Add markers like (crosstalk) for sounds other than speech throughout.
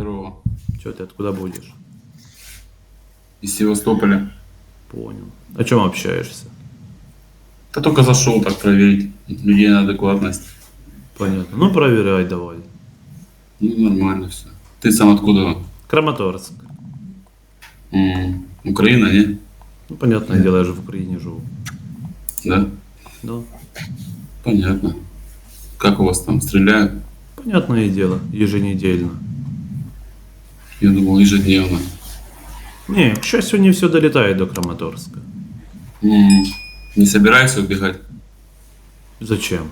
Здорово. Че ты откуда будешь? Из Севастополя. Понял. О чем общаешься? Да только зашел так проверить людей на адекватность. Понятно. Ну проверяй давай. Ну, нормально все. Ты сам откуда? Краматорск. М, Украина, не? Ну, понятное дело, я же в Украине живу. Да? Да. Понятно. Как у вас там стреляют? Понятное дело, еженедельно. Я думал, ежедневно. Не, к счастью, не все долетает до Краматорска. М, Не собираешься убегать? Зачем?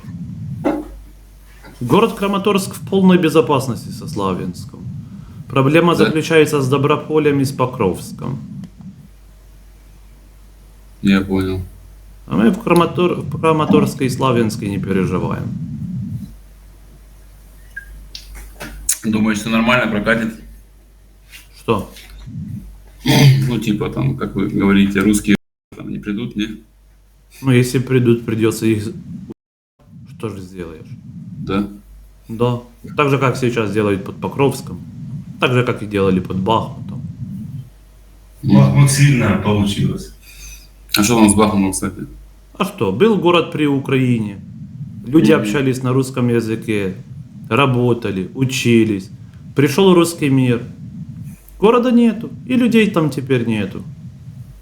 Город Краматорск в полной безопасности со Славянском. Проблема Да. заключается с Доброполем и с Покровском. Я понял. А мы в, Краматор... в Краматорске и Славянске не переживаем. Думаешь, что нормально прокатит? Что? Ну, типа там, как вы говорите, русские там не придут, не? Ну, если придут, придется их... Что же сделаешь? Да? Да. Так же, как сейчас делают под Покровском. Так же, как и делали под Бахмутом. Бахмут сильно получилось. А что там с Бахмутом, кстати? А что, был город при Украине. Люди общались на русском языке, работали, учились. Пришел русский мир. Города нету, и людей там теперь нету.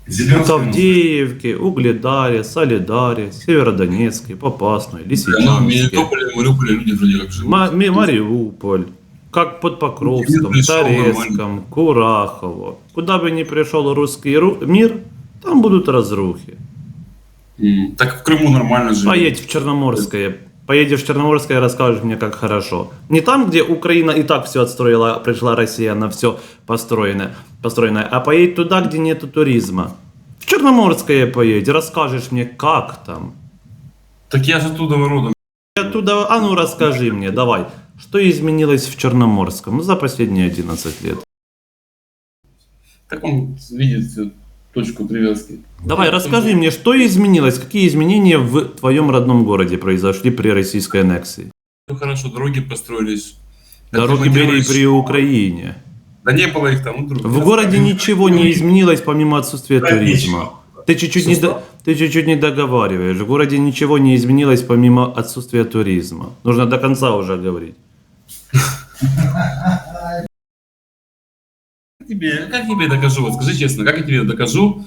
В Зеленский Авдеевке, Угледаре, Солидаре, Северодонецке, Попасной, Да, ну, Лисичанске, Мелитополе, Мариуполе люди вроде как живут. Ма- Ми- Мариуполь, как под Покровском, Торецком, Курахово. Куда бы ни пришел русский ру- мир, там будут разрухи. Так в Крыму нормально живут. Поедь в Черноморское. Поедешь в Черноморское, расскажешь мне, как хорошо. Не там, где Украина и так все отстроила, пришла Россия на все построенное, построенное, а поедь туда, где нету туризма. В Черноморское поедь, расскажешь мне, как там. Так я же оттуда родом. И Оттуда, а ну расскажи мне, давай, что изменилось в Черноморском за последние 11 лет? Так он видит точку привязки. Давай, расскажи мне, что изменилось, какие изменения в твоем родном городе произошли при российской аннексии? Ну хорошо, дороги построились. Дороги были и при Украине. Да не было их там. ну, друг. В городе ничего не изменилось помимо отсутствия туризма. Ты чуть-чуть не, до- ты чуть-чуть не договариваешь. В городе ничего не изменилось помимо отсутствия туризма. Нужно до конца уже говорить. (laughs) Как тебе, как тебе докажу? Вот скажи честно, как я тебе докажу?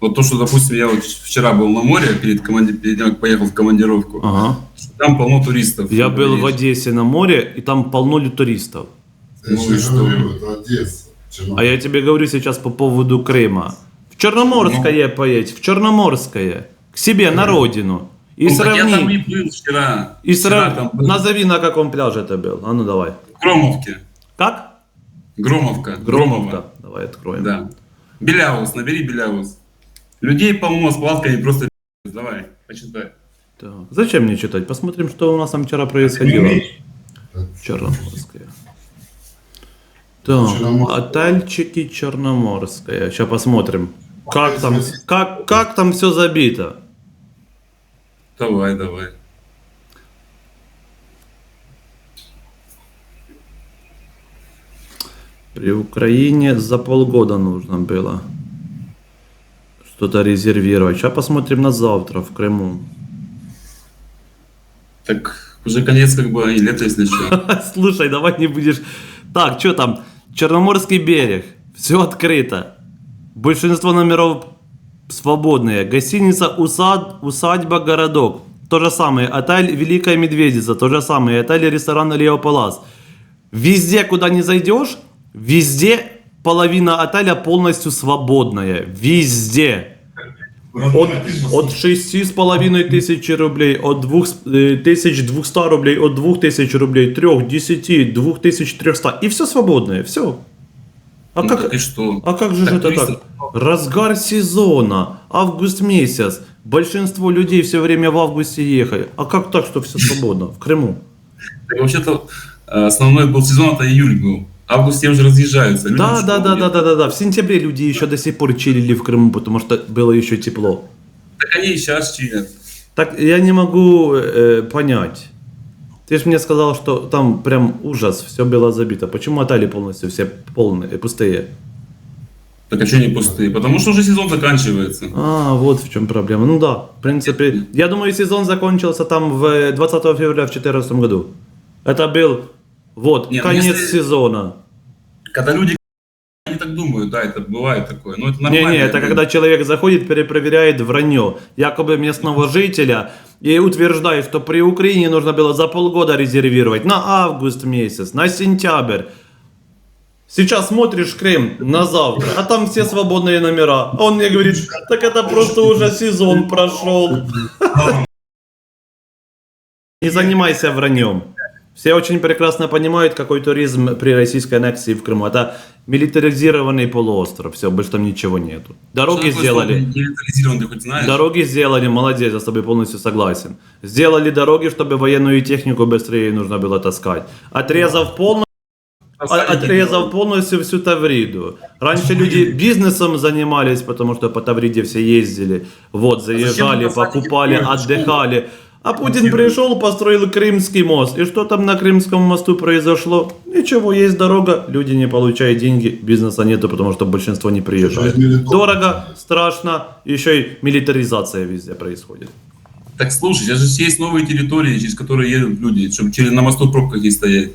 Вот то, что, допустим, я вот вчера был на море, перед, команди... перед тем, как поехал в командировку, Ага. там полно туристов. Я был в Есть. Одессе на море, и там полно ли туристов. Я Ну что? говорю, это Одесса. Черномор- А я тебе говорю сейчас по поводу Крыма. В Черноморское поедь, в Черноморское. К себе на родину. И Ну, так я там сравни. и был вчера. И вчера сравни. там был. Назови, на каком пляже ты был. А ну давай. В Громовке. Как? Громовка. Громовка. Давай откроем. Да. Беляус, набери Беляус. Людей полно с палатками просто Давай, почитай. Так, Зачем мне читать? Посмотрим, что у нас там вчера происходило. Черноморская. Так, отельчики Черноморская. Сейчас посмотрим. Как там, как, как там все забито? Давай, давай. При Украине за полгода нужно было что-то резервировать. Сейчас посмотрим на завтра в Крыму. Так уже конец как бы и лето, если что. (laughs) Слушай, давай не будешь... Так, что там? Черноморский берег. Все открыто. Большинство номеров свободные. Гостиница Усад... Усадьба Городок. То же самое. Отель Великая Медведица. То же самое. Отель ресторан Лео Палас. Везде, куда не зайдешь, везде половина отеля полностью свободная. Везде. От, от 6,5 тысяч рублей, от 2, э, 1200 рублей, от 2000 рублей, 3, 10, 2300. И все свободное, все. А Ну, как, и что? а как же Так это туристов так? Разгар сезона, август месяц. Большинство людей все время в августе ехали. А как так, что все свободно? В Крыму. Так вообще-то э, основной был сезон, это июль был. Август все уже разъезжаются. Да, да, да, да, да, да, да. В сентябре люди еще до сих пор чилили в Крыму, потому что было еще тепло. Так они и сейчас чилят. Так я не могу э, понять. Ты же мне сказал, что там прям ужас, все было забито. Почему отели полностью все полные, пустые? Так а что не пустые? Потому что уже сезон заканчивается. А, вот в чем проблема. Ну да, в принципе, я думаю, сезон закончился там в 20 февраля в 2014 году. Это был, вот, Не, ну конец если- сезона. Когда люди они так думают, да, это бывает такое. Но это нормально. Не-не, это когда человек заходит, перепроверяет вранье, якобы местного жителя, и утверждает, что при Украине нужно было за полгода резервировать, на август месяц, на сентябрь. Сейчас смотришь Крым на завтра, а там все свободные номера. А он мне говорит, так это просто уже сезон прошел. (laughs) Не занимайся враньем. Все очень прекрасно понимают, какой туризм при российской аннексии в Крыму. Это милитаризированный полуостров. Все, больше там ничего нету. Дороги сделали. Милитаризирован, ты хоть знаешь? Дороги сделали, молодец, я с тобой полностью согласен. Сделали дороги, чтобы военную технику быстрее нужно было таскать. Отрезав полностью, отрезав полностью всю Тавриду. Раньше люди бизнесом занимались, потому что по Тавриде все ездили. Вот, заезжали, посадили покупали, отдыхали. А Путин пришел, построил Крымский мост. И что там на Крымском мосту произошло? Ничего, есть дорога, люди не получают деньги, бизнеса нету, потому что большинство не приезжает. Дорого, страшно, еще и милитаризация везде происходит. Так слушай, сейчас же есть новые территории, через которые едут люди, чтобы через на мосту в пробках не стоять.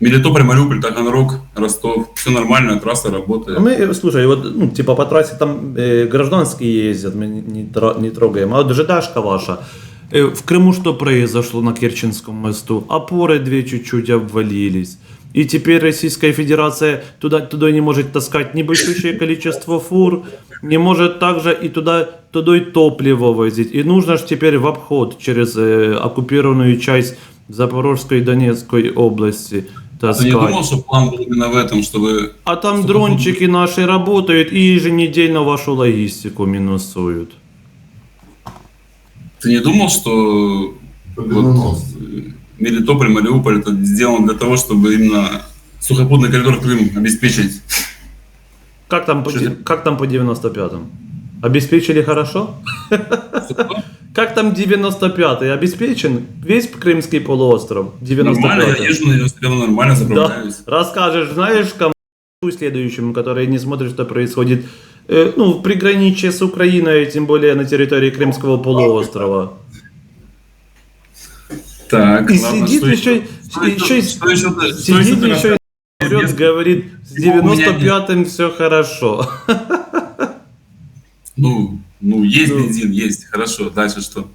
Мелитополь, Мариуполь, Таганрог, Ростов. Все нормально, трасса работает. А мы, слушай, вот, ну, типа по трассе там э, гражданские ездят, мы не, не тро- не трогаем. А вот ЖДшка ваша, э, в Крыму что произошло на Керченском мосту? Опоры две чуть-чуть обвалились. И теперь Российская Федерация туда, туда не может таскать небольшое количество фур, не может также и туда, туда и топливо возить. И нужно же теперь в обход через э, оккупированную часть Запорожской и Донецкой области Ты не таскать. думал, что план был именно в этом, чтобы... А там дрончики наши работают и еженедельно вашу логистику минусуют. Ты не думал, что вот, э, Мелитополь, Мариуполь это сделано для того, чтобы именно сухопутный коридор Крым обеспечить? Как там по, как там по 95-м? Обеспечили хорошо? Как там 95-й? Обеспечен весь Крымский полуостров? Нормально, я 95-й? езжу на 91 нормально, Да. заправляюсь. Расскажешь, знаешь, кому следующему, который не смотрит, что происходит ну, в приграничье с Украиной, тем более на территории Крымского полуострова. Так, И ладно, сидит что еще, Что еще, еще, что еще, ты- что еще сидит еще и врет, говорит, с Его у меня нет. 95-м все хорошо. Ну, ну, есть Ну. бензин, есть, хорошо, дальше что?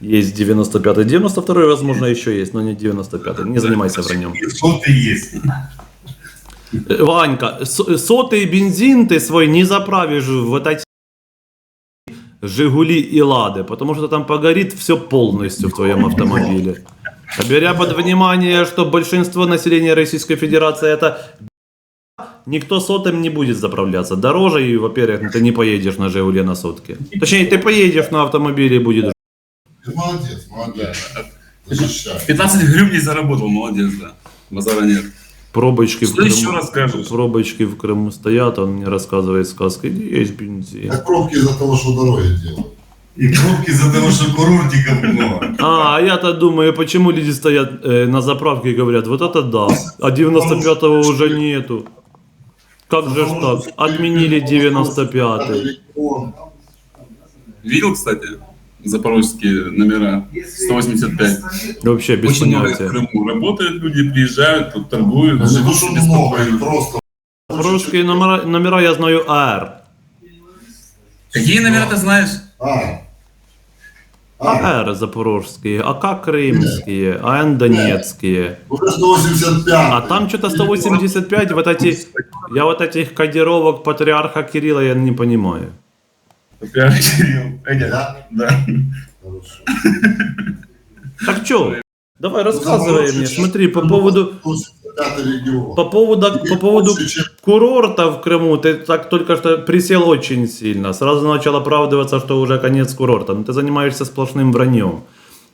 Есть 95-й, 92-й, возможно, еще есть, но не 95-й. Не занимайся враньем. Что ты есть? Ванька, сотый бензин ты свой не заправишь в вот эти Жигули и Лады, потому что там погорит все полностью в твоем автомобиле. А беря под внимание, что большинство населения Российской Федерации это никто сотым не будет заправляться. Дороже, и, во-первых, ты не поедешь на Жигуле на сотке. Точнее, ты поедешь на автомобиле и будет Ты молодец, молодец. Защищай. 15 гривен заработал, молодец, да. Базара нет. Пробочки в Что Крыму. еще расскажешь? Пробочки в Крыму стоят, он мне рассказывает сказки. Есть бензин. Так пробки из-за того, что дороги делают. И пробки за того, что курортиков много. А, а я-то думаю, почему люди стоят э, на заправке и говорят, вот это да, а 95-го уже нету. Как же ж так? Отменили 95-й. Регион. Видел, кстати, запорожские номера 185. Вообще без Очень много в понятия. Крыму работают люди, приезжают, тут торгуют, Да не то, живут себе много, просто. Русские номера, номера я знаю АР. Какие номера ты знаешь? А. А. АР запорожские, АК крымские, АН донецкие. Уже 185. А там что-то 185, вот эти, я вот этих кодировок патриарха Кирилла я не понимаю. Прям Кирилл. Эдя, Да? Да. Хорошо. Так что? Давай рассказывай мне, смотри, по поводу 185 регион. По поводу, по поводу курорта в Крыму ты так только что присел очень сильно. Сразу начал оправдываться, что уже конец курорта. Но ты занимаешься сплошным враньем.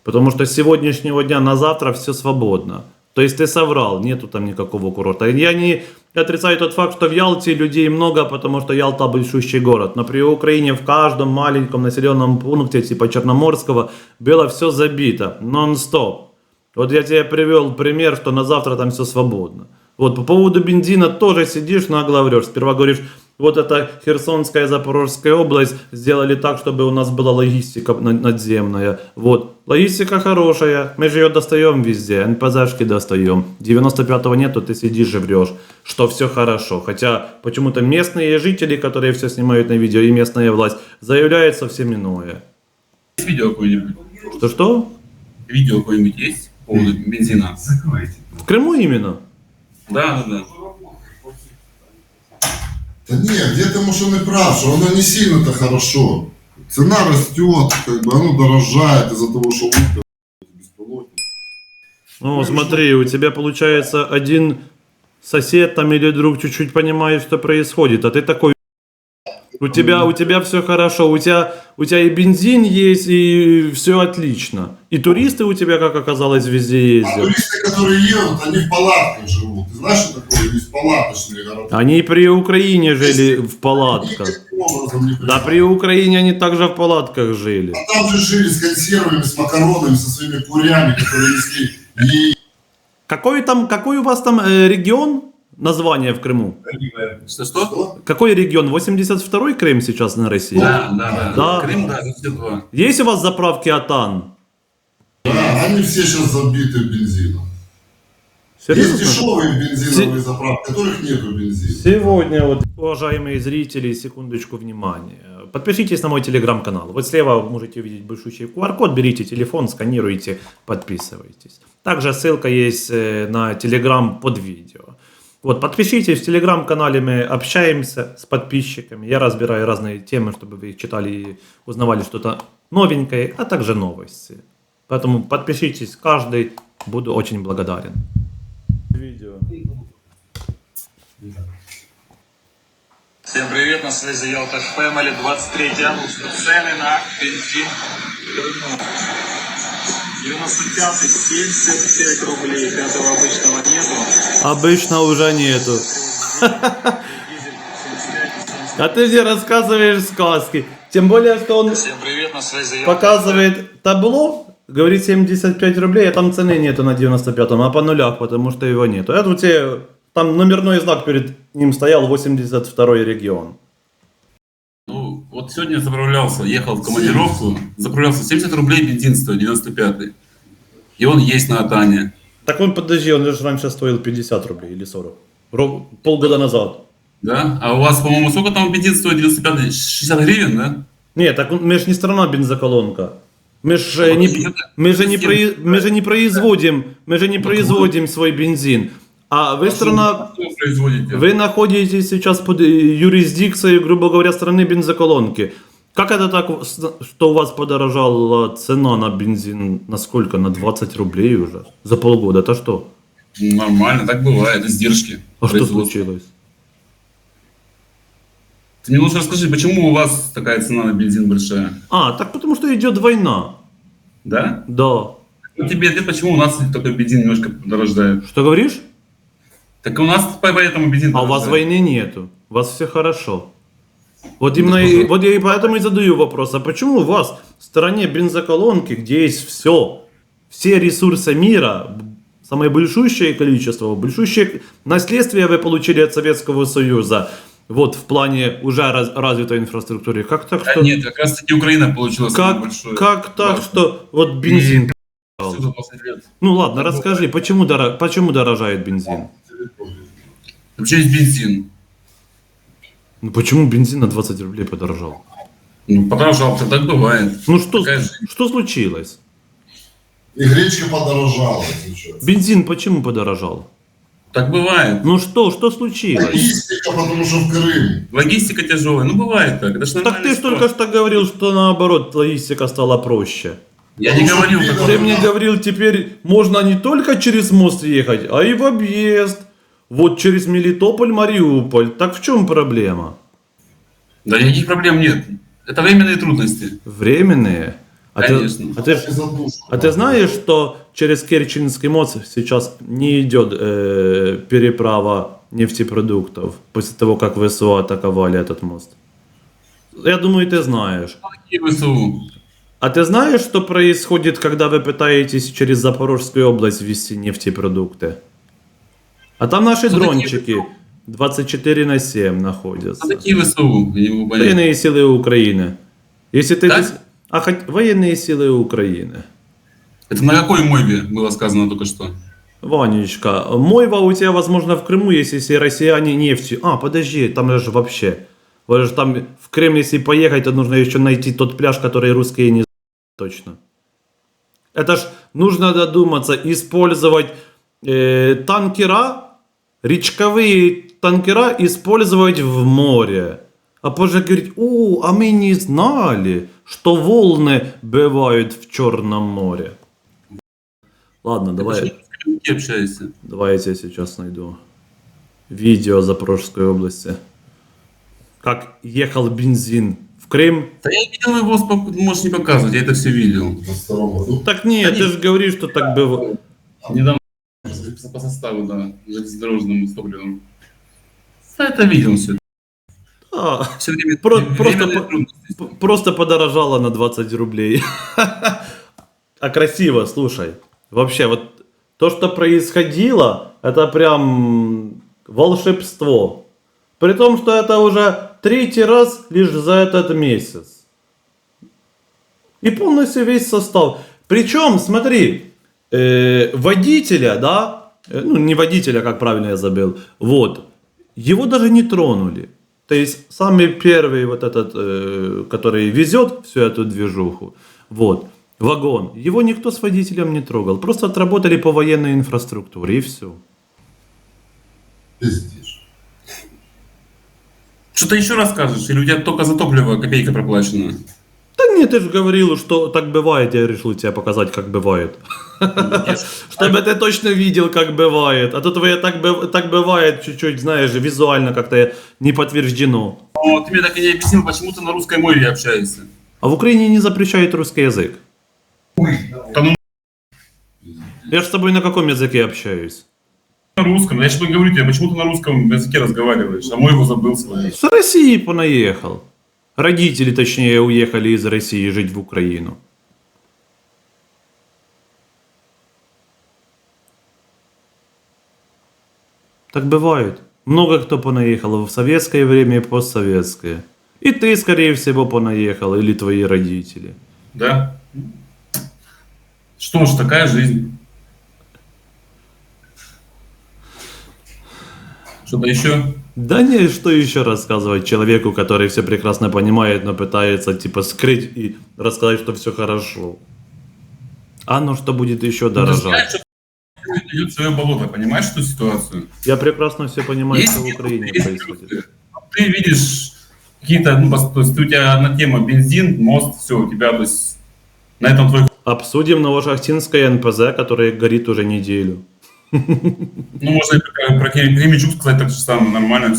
Потому что с сегодняшнего дня на завтра все свободно. То есть ты соврал, нету там никакого курорта. Я не отрицаю тот факт, что в Ялте людей много, потому что Ялта большущий город. Но при Украине в каждом маленьком населенном пункте, типа Черноморского, было все забито, нон-стоп. Вот я тебе привел пример, что на завтра там все свободно. Вот по поводу бензина тоже сидишь, нагло врешь. Сперва говоришь, вот это Херсонская, Запорожская область сделали так, чтобы у нас была логистика на- надземная. Вот. Логистика хорошая, мы же ее достаем везде, НПЗшки достаем. 95-го нету, ты сидишь и врешь, что все хорошо. Хотя почему-то местные жители, которые все снимают на видео, и местная власть, заявляют совсем иное. Есть видео какое-нибудь? Что-что? Видео какое-нибудь есть по поводу бензина? В Крыму именно? Да, да, да. Да нет, где-то, может, он и прав, что оно не сильно-то хорошо. Цена растет, как бы оно дорожает из-за того, что утка беспилотник. Ну, смотри, у тебя получается один сосед там или друг чуть-чуть понимает, что происходит, а ты такой... У тебя, у тебя все хорошо, у тебя, у тебя и бензин есть, и все отлично. И туристы у тебя, как оказалось, везде А ездят. туристы, которые едут, они в палатках живут. Ты знаешь, что такое? Есть палаточные города. Они и при Украине жили в палатках. Да при Украине они также в палатках жили. А там же жили с консервами, с макаронами, со своими курями, которые несли яиц. Какой там, какой у вас там э, регион? Название в Крыму? Что-что? Что? Какой регион? 82-й Крым сейчас на России? Да, да, да. Да. Крым, да, все два. Есть у вас заправки Атан? Да, они все сейчас забиты бензином. Есть Серьезно? дешевые бензиновые заправки, которых нету бензина. Сегодня, вот, уважаемые зрители, секундочку внимания. Подпишитесь на мой телеграм-канал. Вот слева вы можете увидеть большущий QR-код. Берите телефон, сканируйте, подписывайтесь. Также ссылка есть э, на телеграм под видео. Вот, подпишитесь, в телеграм-канале мы общаемся с подписчиками. Я разбираю разные темы, чтобы вы их читали и узнавали что-то новенькое, а также новости. Поэтому подпишитесь, каждый, буду очень благодарен. Видео. Всем привет, на связи Ялта Фэмили, 23 августа, цены на бензин. 95 75 рублей, пятого обычного нету. Обычно уже нету. Дизель 75 и 75. А ты мне рассказываешь сказки. Тем более, что он Всем привет, на связи показывает табло, говорит 75 рублей, а там цены нету на 95-м, а по нулях, потому что его нету. Это у тебя там номерной знак перед ним стоял 82-й регион. Ну, вот сегодня заправлялся, ехал в командировку, заправлялся 70 рублей бензин стоит, 95-й. И он есть на Атане. Так он, подожди, он же раньше стоил 50 рублей или 40. Ров- Полгода назад. Да? А у вас, по-моему, сколько там бензин стоит? 95 60 гривен, да? Нет, так мы же не страна бензоколонка. Мы же Вот не, это- мы же не, произ- мы же не производим, мы же не производим свой бензин. А вы страна, вы производите? Вы находитесь сейчас под э, юрисдикцией, грубо говоря, страны бензоколонки. Как это так, что у вас подорожала цена на бензин на сколько? На 20 рублей уже? За полгода? Это что? Нормально, так бывает, издержки. А что случилось? Ты мне лучше расскажи, почему у вас такая цена на бензин большая? А, так потому что идет война. Да? Да. Ну тебе ответ, почему у нас такой бензин немножко дорожает. Что говоришь? Так у нас по- поэтому бензин А у вас войны нету. У вас все хорошо. Вот именно и, вот я и поэтому и задаю вопрос, а почему у вас в стране бензоколонки, где есть все, все ресурсы мира, самое большущее количество, большущее наследствие вы получили от Советского Союза, вот в плане уже раз- развитой инфраструктуры, как так А что, нет, как раз таки Украина получила самое как, большое. как так Да. что, вот бензин, Всё за 20 лет. ну ладно, расскажи, почему, доро- почему дорожает бензин? Вообще есть бензин. Ну почему бензин на 20 рублей подорожал? Ну, подорожал, так бывает. Ну что, Такая жизнь. что случилось? И гречка подорожала, что. Бензин почему подорожал? Так бывает. Ну что, что случилось? Логистика, потому что в Крым. Логистика тяжелая. Ну, бывает так. Это Так ты нормальная ж только что говорил, что наоборот логистика стала проще. Я не Потому говорил что такого. Ты мне говорил, теперь можно не только через мост ехать, а и в объезд. Вот через Мелитополь, Мариуполь. Так в чем проблема? Да никаких проблем нет. Это временные трудности. Временные. А ты, а, ты, а ты знаешь, что через Керченский мост сейчас не идет э, переправа нефтепродуктов после того, как ВСУ атаковали этот мост? Я думаю, ты знаешь. Какие ВСУ? А ты знаешь, что происходит, когда вы пытаетесь через Запорожскую область ввести нефтепродукты? А там наши Что такие дрончики 24 на 7 находятся. А такие ВСУ. Военные силы Украины. Если ты... Так? А хоть военные силы Украины. Это на какой мойве было сказано только что? Ванечка, Мойва у тебя, возможно, в Крыму есть, если россияне нефтью... А, подожди, там же вообще... Вот же там в Крым, если поехать, то нужно еще найти тот пляж, который русские не знают точно. Это ж нужно додуматься, использовать э, танкера, речковые танкера использовать в море. А позже говорить, о, а мы не знали, что волны бывают в Черном море. Ладно, давай. Ты общаешься? Давай я тебе сейчас найду видео Запорожской области. Как ехал бензин в Крым. Да я видел его, можешь не показывать, я это все видел. Году. Так нет, Да ты нет. же говоришь, что так было. Недавно по составу, да, железнодорожному. Да, это видел все. Да, Все время, Про- время просто по- просто подорожало на 20 рублей. А красиво, слушай. Вообще, вот то, что происходило, это прям волшебство. При том, что это уже третий раз лишь за этот месяц. И полностью весь состав. Причем, смотри, э, водителя, да, ну не водителя, как правильно я забыл, вот, его даже не тронули. То есть самый первый вот этот, э, который везет всю эту движуху, вот, вагон, его никто с водителем не трогал. Просто отработали по военной инфраструктуре и все. Пиздишь. Что ты еще расскажешь? Или у тебя только за топливо копейка проплачена? Да нет, ты же говорил, что так бывает, я решил тебе показать, как бывает. (laughs) Чтобы ты точно видел, как бывает. А то твое так, так бывает чуть-чуть, знаешь, визуально как-то не подтверждено. О, ты мне так и не объяснил, почему ты на русской мове общаешься. А в Украине не запрещают русский язык. Да ну Я же с тобой на каком языке общаюсь? на русском. Я же говорю тебе, почему ты на русском языке разговариваешь, а мой его забыл. С России понаехал. Родители, точнее, уехали из России жить в Украину. Так бывает. Много кто понаехал в советское время и постсоветское. И ты, скорее всего, понаехал, или твои родители. Да? Что ж, такая жизнь. Что-то еще? Да не, что еще рассказывать человеку, который все прекрасно понимает, но пытается типа скрыть и рассказать, что все хорошо. А ну что будет еще Ну, дорожать? идет свое болото, понимаешь эту ситуацию? Я прекрасно все понимаю, Есть что в Украине есть происходит. Ты видишь какие-то, ну, то есть у тебя одна тема бензин, мост, все, у тебя, то есть на этом твой, Обсудим Новошахтинское НПЗ, которое горит уже неделю. Ну, можно про, Кременчук сказать так же самое, нормально.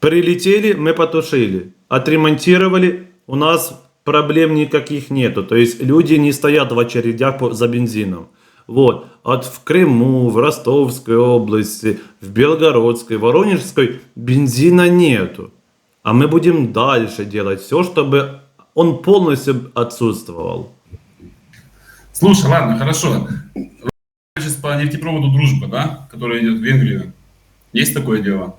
Прилетели, мы потушили. Отремонтировали, у нас проблем никаких нету. То есть люди не стоят в очередях за бензином. Вот. От в Крыму, в Ростовской области, в Белгородской, Воронежской бензина нету. А мы будем дальше делать все, чтобы он полностью отсутствовал. Слушай, ладно, хорошо. По нефтепроводу «Дружба», да, который идет в Венгрию. Есть такое дело?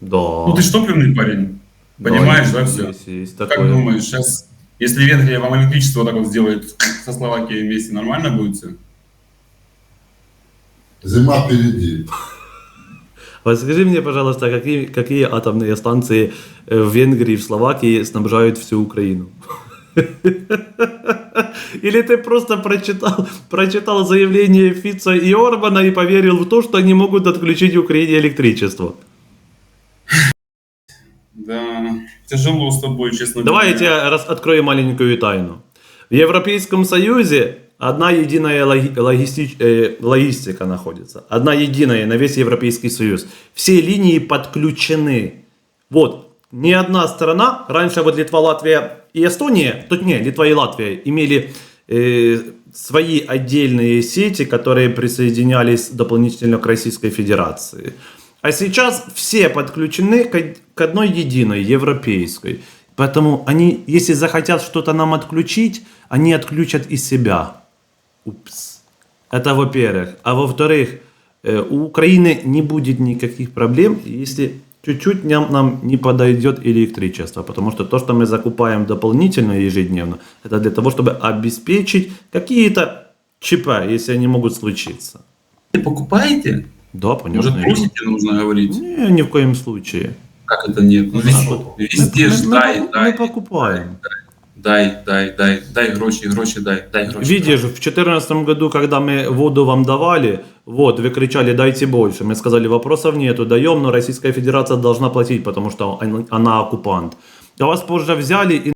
Да. Ну, ты ж топливный парень. Понимаешь, да, все? Есть, есть Как такое. думаешь, сейчас, если Венгрия вам электричество так вот сделает со Словакией вместе, нормально будет все? Зима впереди. Вот скажи мне, пожалуйста, какие, какие атомные станции в Венгрии, в Словакии снабжают всю Украину? (laughs) Или ты просто прочитал, прочитал заявление Фица и Орбана и поверил в то, что они могут отключить Украине электричество? Да, тяжело с тобой, честно Давай я говоря. тебе раз, открою маленькую тайну. В Европейском Союзе одна единая логи- логисти- э, логистика находится. Одна единая на весь Европейский Союз. Все линии подключены. Вот. Ни одна страна, раньше вот Литва, Латвия и Эстония, тут не, Литва и Латвия имели э, свои отдельные сети, которые присоединялись дополнительно к Российской Федерации. А сейчас все подключены к, к одной единой, европейской. Поэтому они, если захотят что-то нам отключить, они отключат из себя. Упс. Это во-первых. А во-вторых, э, у Украины не будет никаких проблем, если чуть-чуть нам, нам не подойдет электричество. Потому что то, что мы закупаем дополнительно ежедневно, это для того, чтобы обеспечить какие-то ЧП, если они могут случиться. Вы покупаете? Да, Может, понятно. просите, нужно говорить? Не, ни в коем случае. Как это нет? Ну, везде, везде ж мы, мы дай, покупаем. Дай, дай, дай, дай гроши, гроши дай, дай гроши. Видишь, в 2014 году, когда мы воду вам давали, вот, вы кричали, дайте больше. Мы сказали, вопросов нету, даем, но Российская Федерация должна платить, потому что она- оккупант. А вас позже взяли и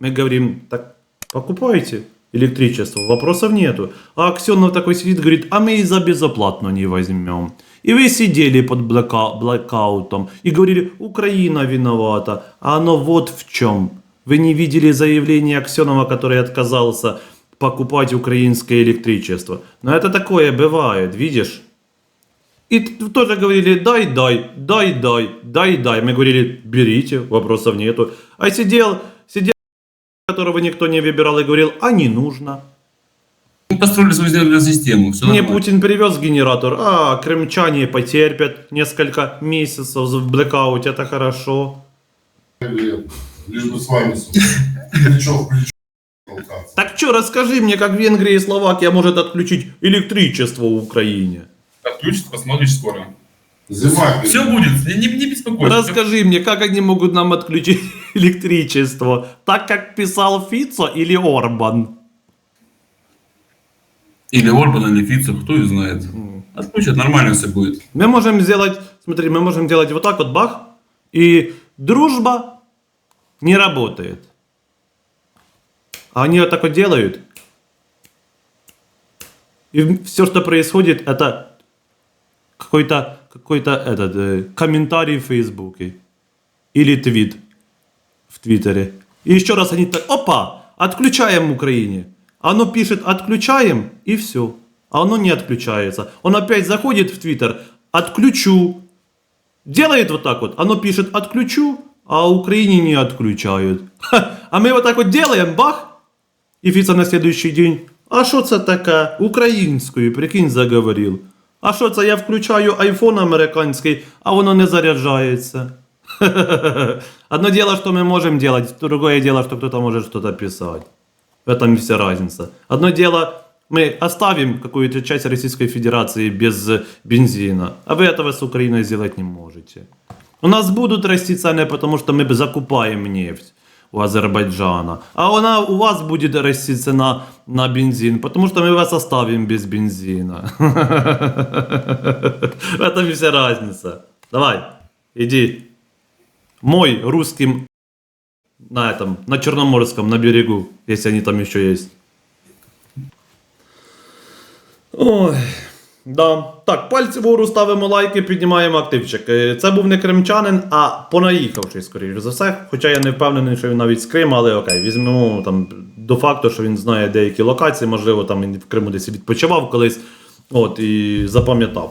мы говорим, так покупайте электричество, вопросов нету. А Аксенов такой сидит, говорит, а мы и за безоплатно не возьмем. И вы сидели под блока- блокаутом и говорили, Украина виновата. А оно вот в чем. Вы не видели заявление Аксенова, который отказался покупать украинское электричество. Но это такое бывает, видишь? И тоже говорили, дай, дай, дай, дай, дай, дай. Мы говорили, берите, вопросов нету. А сидел, сидел, которого никто не выбирал, и говорил, а не нужно. Мы построили свою энергетическую систему. Все Мне Путин привез генератор, а крымчане потерпят несколько месяцев в блекауте, это хорошо. Лишь бы с вами, плечо в плечо. Так что, расскажи мне, как Венгрия и Словакия может отключить электричество в Украине? Отключится, посмотришь скоро. Зима. Все будет, не, не, не беспокойся. Расскажи мне, как они могут нам отключить (laughs) электричество? Так, как писал Фицо или Орбан? Или Орбан, или Фицо, кто и знает. Отключат, нормально все будет. Мы можем сделать, смотри, мы можем делать вот так вот, бах, и дружба не работает. А они вот так вот делают. И все, что происходит, это какой-то какой-то этот э, комментарий в Фейсбуке или твит в Твиттере. И еще раз они так, опа, отключаем Украине. Оно пишет отключаем и все. А оно не отключается. Он опять заходит в Твиттер, отключу. Делает вот так вот. Оно пишет отключу, а Украине не отключают. Ха, А мы вот так вот делаем, бах. И Фица на следующий день. А що це таке? Українською, прикинь, заговорив. А що це я включаю айфон американський, а воно не заряджається. Одно дело, что мы можем делать, другое дело, что кто-то может что-то писать. В этом и вся разница. Одно дело, мы оставим какую-то часть Российской Федерации без бензина, а вы этого с Украиной сделать не можете. У нас будут расти цены, потому что мы закупаем нефть у Азербайджана. А она у вас будет расти цена на бензин, потому что мы вас оставим без бензина. (laughs) В этом и вся разница. Давай, иди. Мой русским на этом, на Черноморском, на берегу, если они там еще есть. Ой, да. Так, пальці вгору ставимо лайки, піднімаємо активчик. Е, Це був не кримчанин, а понаїхавший, скоріш за все. Хоча я не впевнений, що він навіть з Криму, але окей, візьмемо там до факту, що він знає деякі локації, можливо, там він в Криму десь відпочивав колись. От, і запам'ятав.